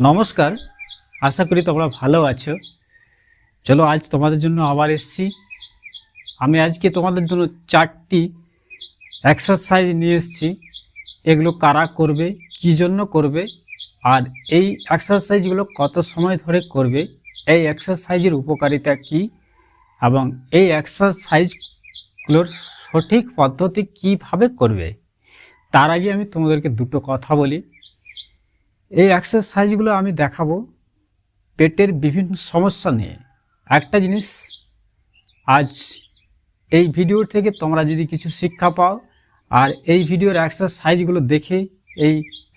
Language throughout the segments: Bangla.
নমস্কার। আশা করি তোমরা ভালো আছো। চলো, আজ তোমাদের জন্য আবার এসেছি। আমি আজকে তোমাদের জন্য চারটি এক্সারসাইজ নিয়ে এসেছি। এগুলো কারা করবে, কি জন্য করবে, আর এই এক্সারসাইজগুলো কত সময় ধরে করবে, এই এক্সারসাইজের উপকারিতা কি, এবং এই এক্সারসাইজগুলোর সঠিক পদ্ধতি কীভাবে করবে, তার আগে আমি তোমাদেরকে দুটো কথা বলি। এই এক্সারসাইজগুলো আমি দেখাবো পেটের বিভিন্ন সমস্যা নিয়ে। একটা জিনিস, আজ এই ভিডিও থেকে তোমরা যদি কিছু শিক্ষা পাও, আর এই ভিডিওর এক্সারসাইজগুলো দেখে, এই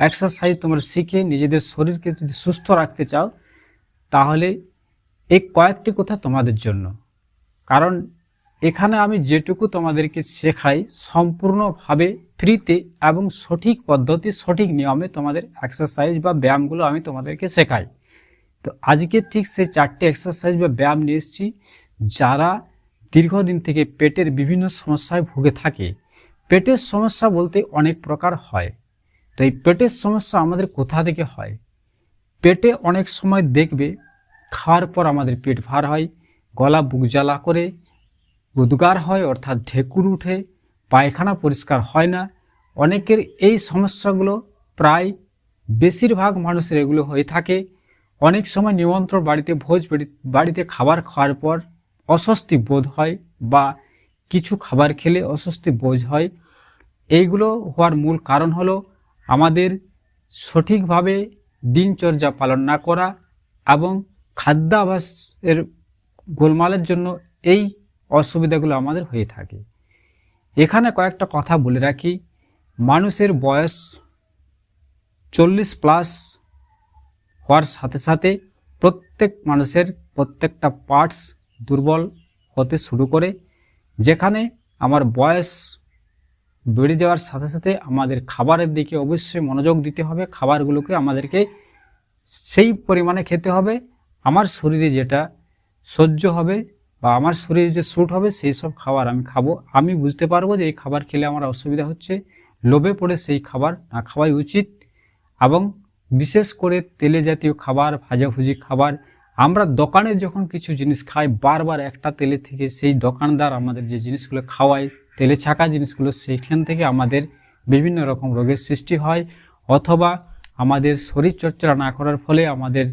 এক্সারসাইজ তোমরা শিখে নিজেদের শরীরকে যদি সুস্থ রাখতে চাও, তাহলে এই কয়েকটি কথা তোমাদের জন্য। কারণ এখানে আমি যেটুকু তোমাদেরকে শেখাই, সম্পূর্ণভাবে ফ্রিতে এবং সঠিক পদ্ধতি, সঠিক নিয়মে তোমাদের এক্সারসাইজ বা ব্যায়ামগুলো আমি তোমাদেরকে শেখাই। তো আজকে ঠিক সেই চারটে এক্সারসাইজ বা ব্যায়াম নিয়ে এসেছি, যারা দীর্ঘদিন থেকে পেটের বিভিন্ন সমস্যায় ভুগে থাকে। পেটের সমস্যা বলতে অনেক প্রকার হয়। তো এই পেটের সমস্যা আমাদের কোথা থেকে হয়? পেটে অনেক সময় দেখবে, খাওয়ার পর আমাদের পেট ভার হয়, গলা বুক জ্বালা করে উদ্গার হয়, অর্থাৎ ঢেকুর উঠে, পায়খানা পরিষ্কার হয় না। অনেকের এই সমস্যাগুলো প্রায় বেশিরভাগ মানুষের এগুলো হয়ে থাকে। অনেক সময় নিমন্ত্রণ বাড়িতে, ভোজ বাড়িতে খাবার খাওয়ার পর অস্বস্তি বোধ হয় বা কিছু খাবার খেলে অস্বস্তি বোধ হয়। এইগুলো হওয়ার মূল কারণ হলো আমাদের সঠিকভাবে দিনচর্যা পালন না করা এবং খাদ্যাভাসের গোলমালের জন্য এই অসুবিধাগুলো আমাদের হয়ে থাকে। এখানে কয়েকটা কথা বলে রাখি। মানুষের বয়স চল্লিশ প্লাস হওয়ার সাথে সাথে প্রত্যেক মানুষের প্রত্যেকটা পার্টস দুর্বল হতে শুরু করে, যেখানে আমার বয়স বেড়ে যাওয়ার সাথে সাথে আমাদের খাবারের দিকে অবশ্যই মনোযোগ দিতে হবে। খাবারগুলোকে আমাদেরকে সেই পরিমাণে খেতে হবে। আমার শরীরে যেটা সহ্য হবে বা আমার শরীরে যে স্যুট হবে সেই সব খাবার আমি খাব। আমি বুঝতে পারব যে এই খাবার খেলে আমার অসুবিধা হচ্ছে। লোভে পড়ে সেই খাবার না খাওয়াই উচিত এবং বিশেষ করে তেলে জাতীয় খাবার, ভাজাভুজি খাবার, আমরা দোকানে যখন কিছু জিনিস খাই, বারবার একটা তেলে থেকে সেই দোকানদার আমাদের যে জিনিসগুলো খাওয়ায়, তেলে ছাকা জিনিসগুলো, সেইখান থেকে আমাদের বিভিন্ন রকম রোগের সৃষ্টি হয় অথবা আমাদের শরীরচর্চা না করার ফলে আমাদের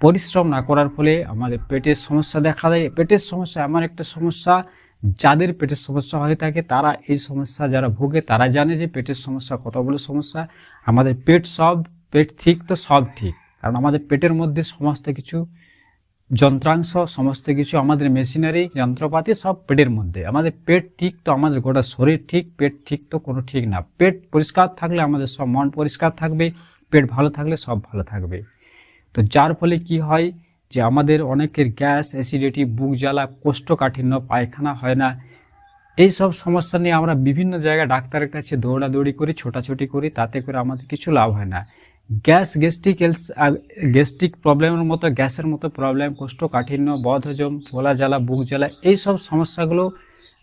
পরিশ্রম না করার ফলে আমাদের পেটের সমস্যা দেখা দেয়। পেটের সমস্যা এমন একটা সমস্যা, যাদের পেটের সমস্যা হয়ে থাকে তারা এই সমস্যা যারা ভোগে তারা জানে যে পেটের সমস্যা কতগুলো সমস্যা। আমাদের পেট সব, পেট ঠিক তো সব ঠিক, কারণ আমাদের পেটের মধ্যে সমস্ত কিছু যন্ত্রাংশ, সমস্ত কিছু আমাদের মেশিনারি, যন্ত্রপাতি সব পেটের মধ্যে। আমাদের পেট ঠিক তো আমাদের গোটা শরীর ঠিক, পেট ঠিক তো কোনো ঠিক না। পেট পরিষ্কার থাকলে আমাদের সব মন পরিষ্কার থাকবে, পেট ভালো থাকলে সব ভালো থাকবে। তো যার ফলে কি হয় যে আমাদের অনেকের গ্যাস, অ্যাসিডিটি, বুক জ্বালা, কোষ্ঠকাঠিন্য, পায়খানা হয় না। এই সব সমস্যা নিয়ে আমরা বিভিন্ন জায়গায় ডাক্তারের কাছে দৌড়াদৌড়ি করি, ছোটাছুটি করি, তাতে করে আমাদের কিছু লাভ হয় না। গ্যাস, গ্যাস্ট্রিক গ্যাস্ট্রিক প্রবলেমের মতো, গ্যাসের মতো প্রবলেম, কোষ্ঠকাঠিন্য, বদহজম গলা জ্বালা, বুক জ্বালা, এই সব সমস্যাগুলো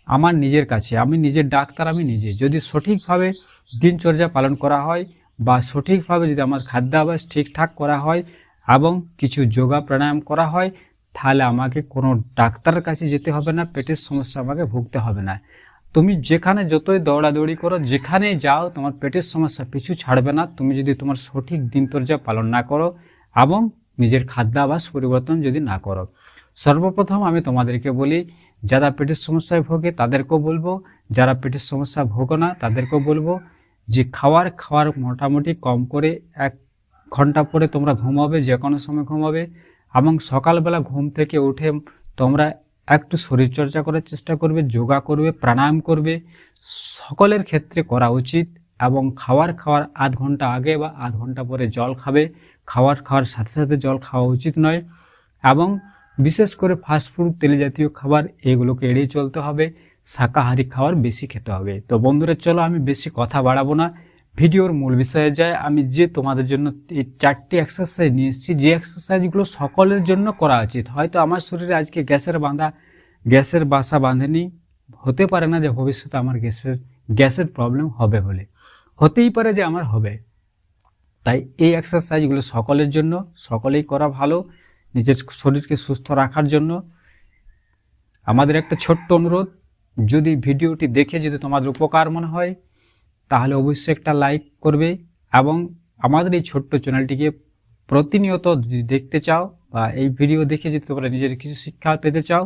আমার নিজের কাছে। আমি নিজের ডাক্তার, আমি নিজে। যদি সঠিকভাবে দিনচর্যা পালন করা হয় বা সঠিকভাবে যদি আমার খাদ্যাভ্যাস ঠিকঠাক করা হয় এবং কিছু যোগা প্রাণায়াম করা হয়, তাহলে আমাকে কোনো ডাক্তারের কাছে যেতে হবে না, পেটের সমস্যা আমাকে ভুগতে হবে না। তুমি যেখানে যতই দৌড়াদৌড়ি করো, যেখানেই যাও, তোমার পেটের সমস্যা পিছু ছাড়বে না। তুমি যদি তোমার সঠিক দিনচর্যা পালন না করো এবং নিজের খাদ্যাভাস পরিবর্তন যদি না করো। সর্বপ্রথম আমি তোমাদেরকে বলি, যারা পেটের সমস্যায় ভোগে তাদেরকেও বলব, যারা পেটের সমস্যা ভোগো না তাদেরকেও বলব যে খাওয়ার খাওয়ার মোটামুটি কম করে এক ঘণ্টা পরে তোমরা ঘুমাবে, যে কোনো সময় ঘুমাবে এবং সকালবেলা ঘুম থেকে উঠে তোমরা একটু শরীরচর্চা করার চেষ্টা করবে, যোগা করবে, প্রাণায়াম করবে। সকলের ক্ষেত্রে করা উচিত এবং খাওয়ার খাওয়ার আধ ঘণ্টা আগে বা আধ ঘণ্টা পরে জল খাবে। খাওয়ার খাওয়ার সাথে সাথে জল খাওয়া উচিত নয় এবং বিশেষ করে ফাস্টফুড তেলে জাতীয় খাবার এগুলোকে এড়িয়ে চলতে হবে। শাকাহারি খাবার বেশি খেতে হবে। তো বন্ধুরা, চলো আমি বেশি কথা বাড়াবো না। ভিডিওর মূল বিষয়ে যায়, আমি যে তোমাদের জন্য এই চারটি এক্সারসাইজ নিয়ে এসেছি, যে এক্সারসাইজগুলো সকলের জন্য করা উচিত। হয়তো আমার শরীরে আজকে গ্যাসের বাঁধা, গ্যাসের বাসা বাঁধেনি, হতে পারে না যে ভবিষ্যতে আমার গ্যাসের গ্যাসের প্রবলেম হবে বলে। হতেই পারে যে আমার হবে। তাই এই এক্সারসাইজগুলো সকলের জন্য, সকলেই করা ভালো, নিজের শরীরকে সুস্থ রাখার জন্য। আমাদের একটা ছোট্ট অনুরোধ, যদি ভিডিওটি দেখে যদি তোমাদের উপকার মনে হয় তাহলে অবশ্যই একটা লাইক করবে এবং আমাদের এই ছোট্ট চ্যানেলটিকে প্রতিনিয়ত যদি দেখতে চাও বা এই ভিডিও দেখে যদি তোমরা নিজের কিছু শিক্ষা পেতে চাও,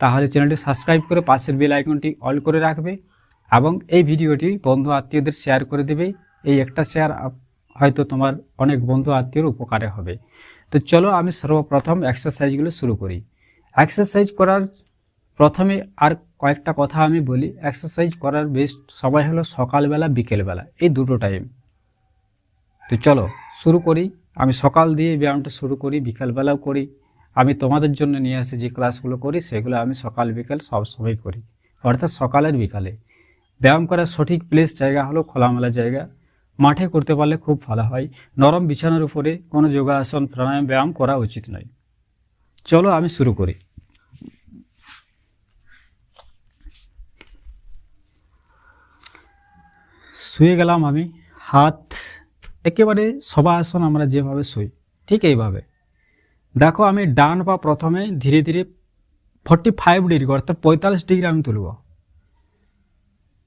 তাহলে চ্যানেলটি সাবস্ক্রাইব করে পাশের বেল আইকনটি অল করে রাখবে এবং এই ভিডিওটি বন্ধু আত্মীয়দের শেয়ার করে দেবে। এই একটা শেয়ার হয়তো তোমার অনেক বন্ধু আত্মীয়র উপকারে হবে। তো চলো আমি সর্বপ্রথম এক্সারসাইজগুলো শুরু করি। এক্সারসাইজ করার প্রথমে আর কয়েকটা কথা আমি বলি। এক্সারসাইজ করার বেস্ট সবাই হলো সকালবেলা, বিকেলবেলা। এই দুটো টাইম তো চলো, শুরু করি। আমি সকাল দিয়ে ব্যায়ামটা শুরু করি, বিকালবেলাও করি। আমি তোমাদের জন্য নিয়ে আসি যে ক্লাসগুলো করি, সেগুলো আমি সকাল, বিকাল সব সময় করি। অর্থাৎ সকালের বিকালে। ব্যায়াম করার সঠিক প্লেস জায়গা হলো খোলামেলা জায়গা। মাঠে করতে পারলে খুব ভালো হয়। নরম বিছানার উপরে কোনো যোগাসন, প্রাণায়াম, ব্যায়াম করা উচিত নয়। চলো আমি শুরু করি। শুয়ে গেলাম আমি, হাত একেবারে সবাসন আমরা যেভাবে শুই, ঠিক এইভাবে। দেখো আমি ডান পা প্রথমে ধীরে ধীরে ফর্টি ফাইভ ডিগ্রি অর্থাৎ পঁয়তাল্লিশ ডিগ্রি আমি তুলব।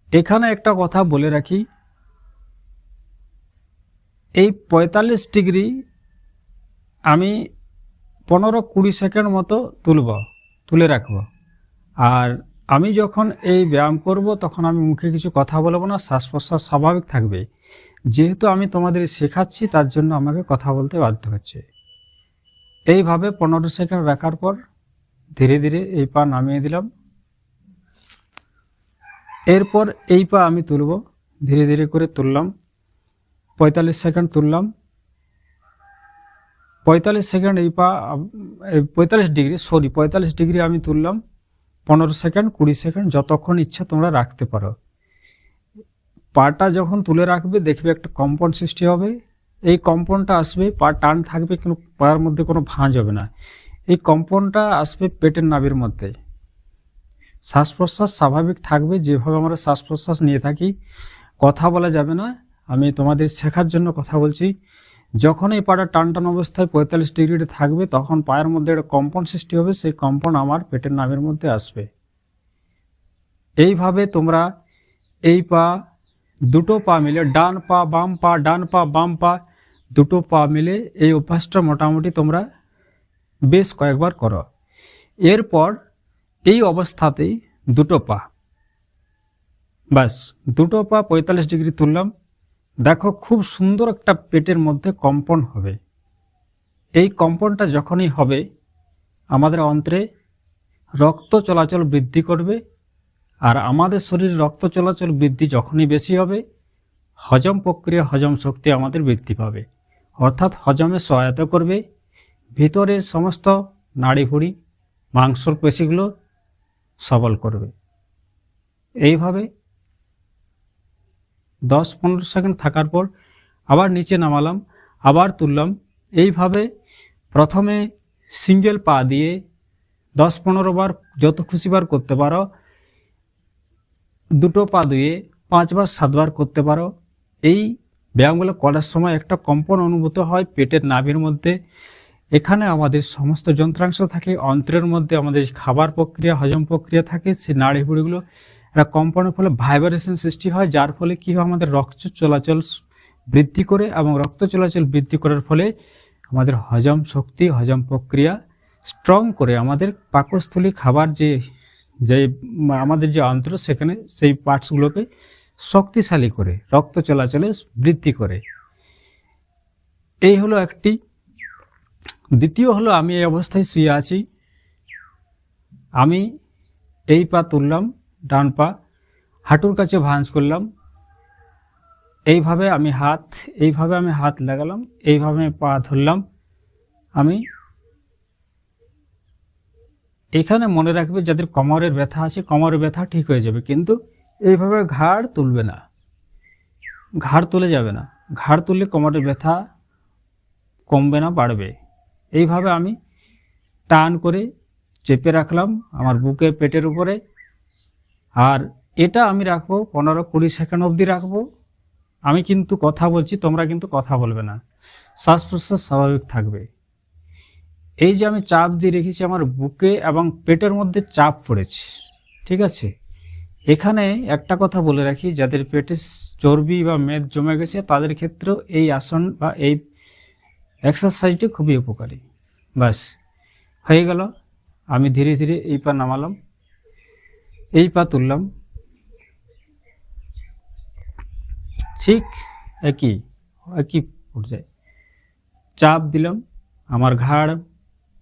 এখানে একটা কথা বলে রাখি, এই পঁয়তাল্লিশ ডিগ্রি আমি পনেরো কুড়ি সেকেন্ড মতো তুলব, তুলে রাখব। আর আমি যখন এই ব্যায়াম করব, তখন আমি মুখে কিছু কথা বলব না শ্বাস প্রশ্বাস স্বাভাবিক থাকবে। যেহেতু আমি তোমাদের শেখাচ্ছি, তার জন্য আমাকে কথা বলতে বাধ্য হচ্ছে। এইভাবে পনেরো সেকেন্ড রাখার পর ধীরে ধীরে এই পা নামিয়ে দিলাম। এরপর এই পা আমি তুলব, ধীরে ধীরে করে তুললাম। পঁয়তাল্লিশ সেকেন্ড তুললাম। পঁয়তাল্লিশ সেকেন্ড এই পা পঁয়তাল্লিশ ডিগ্রি, সরি, পঁয়তাল্লিশ ডিগ্রি আমি তুললাম। পনেরো সেকেন্ড, কুড়ি সেকেন্ড, যতক্ষণ ইচ্ছা তোমরা রাখতে পারো। পাটা যখন তুলে রাখবে, দেখবে একটা কম্পন সৃষ্টি হবে। এই কম্পনটা আসবে, পা টান থাকবে কিন্তু পায়ের মধ্যে কোনো ভাঁজ হবে না। এই কম্পনটা আসবে পেটের নাভির মধ্যে। শ্বাস প্রশ্বাস স্বাভাবিক থাকবে, যেভাবে আমরা শ্বাস প্রশ্বাস নিয়ে থাকি। কথা বলা যাবে না। আমি তোমাদের শেখার জন্য কথা বলছি। যখন এই পাটা টান টান অবস্থায় পঁয়তাল্লিশ ডিগ্রিতে থাকবে, তখন পায়ের মধ্যে একটা কম্পন সৃষ্টি হবে, সেই কম্পন আমার পেটের নামের মধ্যে আসবে। এইভাবে তোমরা এই পা, দুটো পা মিলে, ডান পা, বাম পা, ডান পা, বাম পা, দুটো পা মিলে এই অভ্যাসটা মোটামুটি তোমরা বেশ কয়েকবার করো। এরপর এই অবস্থাতেই দুটো পা। বাস দুটো পা পঁয়তাল্লিশ ডিগ্রি তুললাম দেখো, খুব সুন্দর একটা পেটের মধ্যে কম্পন হবে। এই কম্পনটা যখনই হবে, আমাদের অন্ত্রে রক্ত চলাচল বৃদ্ধি করবে আর আমাদের শরীর রক্ত চলাচল বৃদ্ধি যখনই বেশি হবে, হজম প্রক্রিয়া, হজম শক্তি আমাদের বৃদ্ধি পাবে। অর্থাৎ হজমে সহায়তা করবে। ভিতরের সমস্ত নাড়িভুড়ি মাংসর পেশিগুলো সবল করবে। এইভাবে দশ পনেরো সেকেন্ড থাকার পর আবার নিচে নামালাম, আবার তুললাম। এইভাবে প্রথমে সিঙ্গেল পা দিয়ে দশ পনেরো বার যত খুশিবার করতে পারো, দুটো পা দিয়ে পাঁচবার সাতবার করতে পারো। এই ব্যায়ামগুলো করার সময় একটা কম্পন অনুভূত হয় পেটের নাভির মধ্যে। এখানে আমাদের সমস্ত যন্ত্রাংশ থাকে, অন্ত্রের মধ্যে আমাদের খাবার প্রক্রিয়া, হজম প্রক্রিয়া থাকে, সেই নাড়িভুড়িগুলো একটা কম্পনের ফলে ভাইব্রেশন সৃষ্টি হয়, যার ফলে কী হয়, আমাদের রক্ত চলাচল বৃদ্ধি করে এবং রক্ত চলাচল বৃদ্ধি করার ফলে আমাদের হজম শক্তি, হজম প্রক্রিয়া স্ট্রং করে আমাদের পাকস্থলী খাবার যে যে আমাদের যে অন্ত্র সেখানে সেই পার্টসগুলোকে শক্তিশালী করে, রক্ত চলাচলে বৃদ্ধি করে। এই হলো একটি। দ্বিতীয় হলো আমি এই অবস্থায় শুয়ে আছি। আমি এই পা তুললাম। ডান পা, হাঁটুর কাছে ভাঁজ করলাম। এইভাবে আমি হাত, এইভাবে আমি হাত লাগালাম, এইভাবে আমি পা ধরলাম। আমি এখানে মনে রাখবে যাদের কোমরের ব্যথা আছে, কোমরের ব্যথা ঠিক হয়ে যাবে, কিন্তু এইভাবে ঘাড় তুলবে না। ঘাড় তুলে যাবে না। ঘাড় তুললে কোমরের ব্যথা কমবে না, বাড়বে। এইভাবে আমি টান করে চেপে রাখলাম আমার বুকে, পেটের উপরে। আর এটা আমি রাখব, পনেরো কুড়ি সেকেন্ড অবধি রাখব। আমি কিন্তু কথা বলছি, তোমরা কিন্তু কথা বলবে না। শ্বাস প্রশ্বাস স্বাভাবিক থাকবে। এই যে আমি চাপ দিয়ে রেখেছি, আমার বুকে এবং পেটের মধ্যে চাপ পড়েছে, ঠিক আছে? এখানে একটা কথা বলে রাখি, যাদের পেটে চর্বি বা মেদ জমে গেছে, তাদের ক্ষেত্রেও এই আসন বা এই এক্সারসাইজটি খুবই উপকারী। বাস হয়ে গেল। আমি ধীরে ধীরে এই পা নামালাম। এই পা তুললাম। ঠিক একই একই পর্যায়ে। চাপ দিলাম, আমার ঘাড়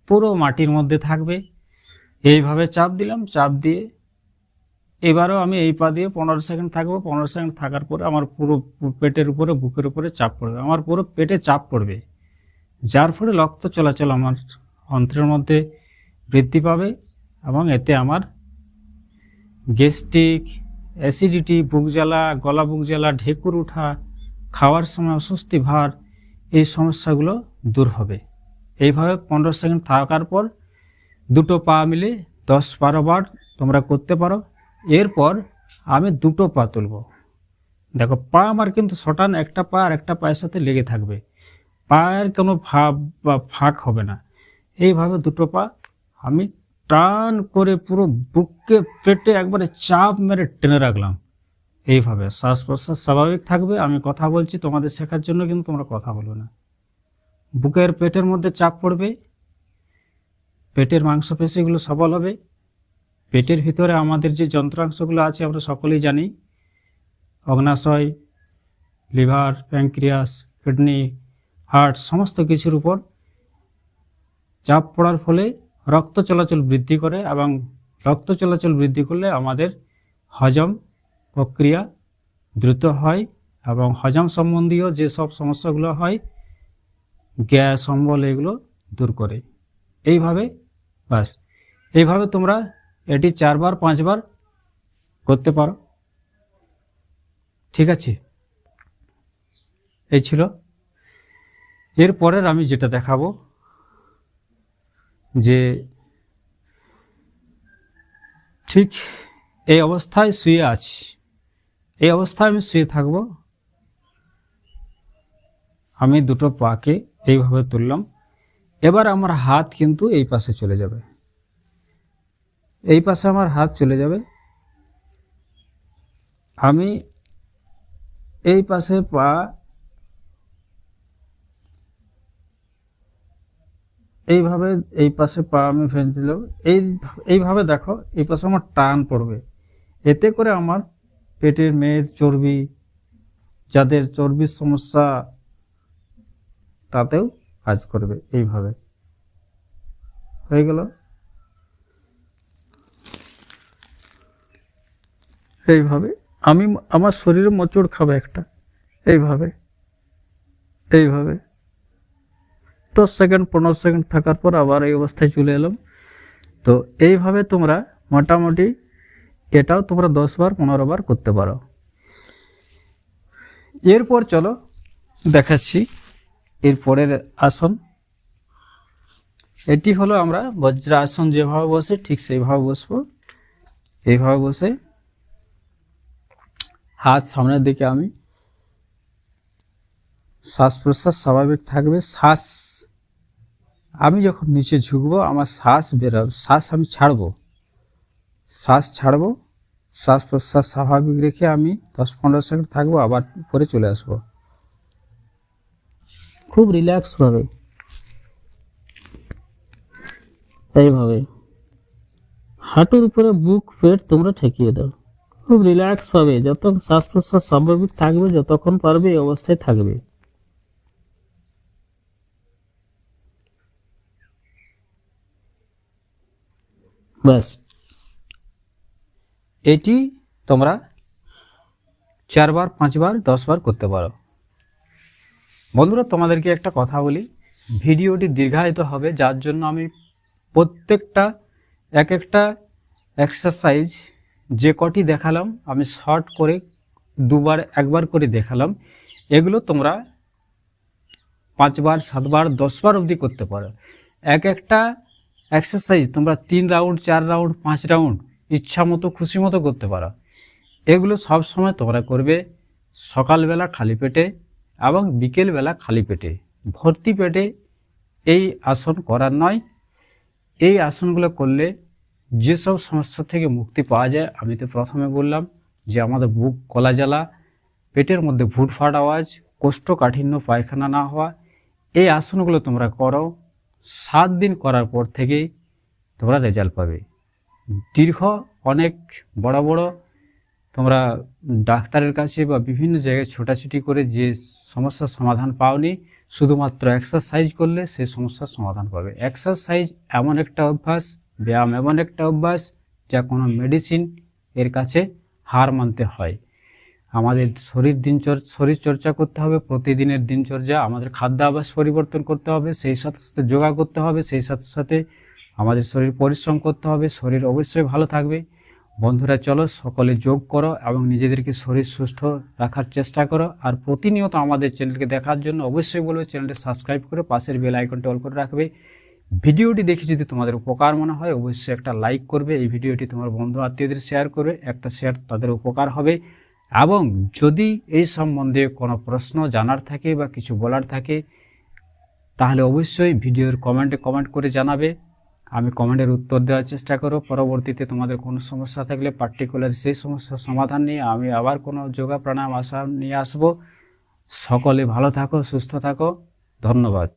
পুরো মাটির মধ্যে থাকবে। এইভাবে চাপ দিলাম, চাপ দিয়ে এবারও আমি এই পা দিয়ে পনেরো সেকেন্ড থাকব। পনেরো সেকেন্ড থাকার পরে আমার পুরো পেটের উপরে, বুকের উপরে চাপ পড়বে। আমার পুরো পেটে চাপ পড়বে। যার ফলে রক্ত চলাচল আমার অন্ত্রের মধ্যে বৃদ্ধি পাবে এবং এতে আমার গ্যাস্ট্রিক, অ্যাসিডিটি, বুক জ্বালা, গলা বুক জ্বালা, ঢেকুর ওঠা খাওয়ার সময় অস্বস্তি ভার, এই সমস্যাগুলো দূর হবে। এইভাবে পনেরো সেকেন্ড থাকার পর দুটো পা মিলে দশ বারো বার তোমরা করতে পারো। এরপর আমি দুটো পা তুলব। দেখো, পা আমার কিন্তু শটান একটা পা আর একটা পায়ের সাথে লেগে থাকবে। পায়ের কোনো ভাব বা ফাঁক হবে না। এইভাবে দুটো পা আমি টান করে পুরো বুককে পেটে একবারে চাপ মেরে টেনে রাখলাম। এইভাবে শ্বাস প্রশ্বাস স্বাভাবিক থাকবে, আমি কথা বলছি তোমাদের শেখার জন্য, কিন্তু তোমরা কথা বলবে না। বুকের পেটের মধ্যে চাপ পড়বে, পেটের মাংসপেশিগুলো সবল হবে। পেটের ভিতরে আমাদের যে যন্ত্রাংশগুলো আছে, আমরা সকলেই জানি। অগ্নাশয়, লিভার প্যাঙ্ক্রিয়াস কিডনি, হার্ট, সমস্ত কিছুর উপর চাপ পড়ার ফলে রক্ত চলাচল বৃদ্ধি করে এবং রক্ত চলাচল বৃদ্ধি করলে আমাদের হজম প্রক্রিয়া দ্রুত হয় এবং হজম সম্বন্ধীয় যেসব সমস্যাগুলো হয়, গ্যাস, অম্বল, এগুলো দূর করে। এইভাবে বাস এইভাবে তোমরা এটি চারবার, পাঁচবার করতে পারো। ঠিক আছে? এই ছিল। এরপরের আমি যেটা দেখাবো যে ঠিক এই অবস্থায় শুয়ে আছি। এই অবস্থায় আমি শুয়ে থাকব। আমি দুটো পাকে এইভাবে তুললাম। এবার আমার হাত কিন্তু এই পাশে চলে যাবে। এই পাশে আমার হাত চলে যাবে। আমি এই পাশে পা এইভাবে এই পাশে পা আমি ফেলে দিলাম। এই, এইভাবে দেখো, এই পাশে আমার টান পড়বে। এতে করে আমার পেটের মেদ চর্বি, যাদের চর্বির সমস্যা, তাতেও কাজ করবে এইভাবে। হয়ে গেল? এইভাবে আমি, আমার শরীরে মোচড় খাবে একটা। এইভাবে। এইভাবে। দশ সেকেন্ড, পনেরো সেকেন্ড থাকার পর আবার এই অবস্থায় চলে এলাম। তো এইভাবে তোমরা মোটামুটি এটাও তোমরা দশ বার, পনেরো বার করতে পারো। এরপর চলো দেখাচ্ছি এরপরের আসন। এটি হলো আমরা বজ্র আসন যেভাবে বসে, ঠিক সেইভাবে বসবো। এইভাবে বসে, হাত সামনের দিকে আমি। শ্বাস প্রশ্বাস স্বাভাবিক থাকবে। শ্বাস আমি যখন নিচে ঝুঁকবো, আমার শ্বাস বেরোবে শ্বাস আমি ছাড়বো। শ্বাস ছাড়বো। শ্বাস প্রশ্বাস স্বাভাবিক রেখে আমি দশ পনেরো সেকেন্ড থাকব, আবার পরে চলে আসব। খুব রিল্যাক্স ভাবে। এইভাবে। হাঁটুর উপরে বুক, পেট তোমরা ঠেকিয়ে দাও। খুব রিল্যাক্স ভাবে। যত শ্বাস প্রশ্বাস স্বাভাবিক থাকবে, যতক্ষণ পারবে, এই অবস্থায় থাকবে। ব্যাস এটি তোমরা চারবার, পাঁচবার, দশবার করতে পারো। বন্ধুরা, তোমাদেরকে একটা কথা বলি। ভিডিওটি দীর্ঘায়িত হবে, যার জন্য আমি প্রত্যেকটা, এক একটা এক্সারসাইজ যে কটি দেখালাম, আমি শর্ট করে দুবার, একবার করে দেখালাম। এগুলো তোমরা পাঁচবার, সাতবার, দশবার অবধি করতে পারো। এক একটা এক্সারসাইজ তোমরা তিন রাউন্ড চার রাউন্ড পাঁচ রাউন্ড ইচ্ছা মতো, খুশি মতো করতে পারো। এগুলো সব সময় তোমরা করবে সকালবেলা খালি পেটে এবং বিকেলবেলা খালি পেটে। ভর্তি পেটে এই আসন করার নয়। এই আসনগুলো করলে যেসব সমস্যা থেকে মুক্তি পাওয়া যায়, আমি তো প্রথমে বললাম যে আমাদের বুক গলা জ্বালা, পেটের মধ্যে ভুটফাট আওয়াজ, কোষ্ঠকাঠিন্য, পায়খানা না হওয়া, এই আসনগুলো তোমরা করো। সাত দিন করার পর থেকেই তোমরা রেজাল্ট পাবে। দীর্ঘ, অনেক বড় বড়, তোমরা ডাক্তারের কাছে বা বিভিন্ন জায়গায় ছোটাছুটি করে যে সমস্যার সমাধান পাওনি, শুধুমাত্র এক্সারসাইজ করলে সেই সমস্যার সমাধান পাবে। এক্সারসাইজ এমন একটা অভ্যাস, ব্যায়াম এমন একটা অভ্যাস যা কোনো মেডিসিন এর কাছে হার মানতে হয়। আমাদের শরীর দিনচর শরীর চর্চা করতে হবে, প্রতিদিনের দিনচর্যা আমাদের খাদ্যাভ্যাস পরিবর্তন করতে হবে, সেই সাথে সাথে যোগা করতে হবে, সেই সাথে সাথে আমাদের শরীর পরিশ্রম করতে হবে, শরীর অবশ্যই ভালো থাকবে। বন্ধুরা, চলো সকলে যোগ করো এবং নিজেদেরকে শরীর সুস্থ রাখার চেষ্টা করো। আর প্রতিনিয়ত আমাদের চ্যানেলকে দেখার জন্য অবশ্যই বলবে, চ্যানেলটি সাবস্ক্রাইব করে পাশের বেল আইকনটা অল করে রাখবে। ভিডিওটি দেখে যদি তোমাদের উপকার মনে হয়, অবশ্যই একটা লাইক করবে, এই ভিডিওটি তোমার বন্ধু আত্মীয়দের শেয়ার করবে, একটা শেয়ার তাদের উপকার হবে। এবং যদি এই সম্বন্ধে কোনো প্রশ্ন জানার থাকে বা কিছু বলার থাকে, তাহলে অবশ্যই ভিডিওর কমেন্টে কমেন্ট করে জানাবে। আমি কমেন্টের উত্তর দেওয়ার চেষ্টা করব। পরবর্তীতে তোমাদের কোনো সমস্যা থাকলে পার্টিকুলার সেই সমস্যার সমাধান নিয়ে আমি আবার কোনো যোগা প্রাণায়াম আসা নিয়ে আসব। সকলে ভালো থাকো, সুস্থ থাকো। ধন্যবাদ।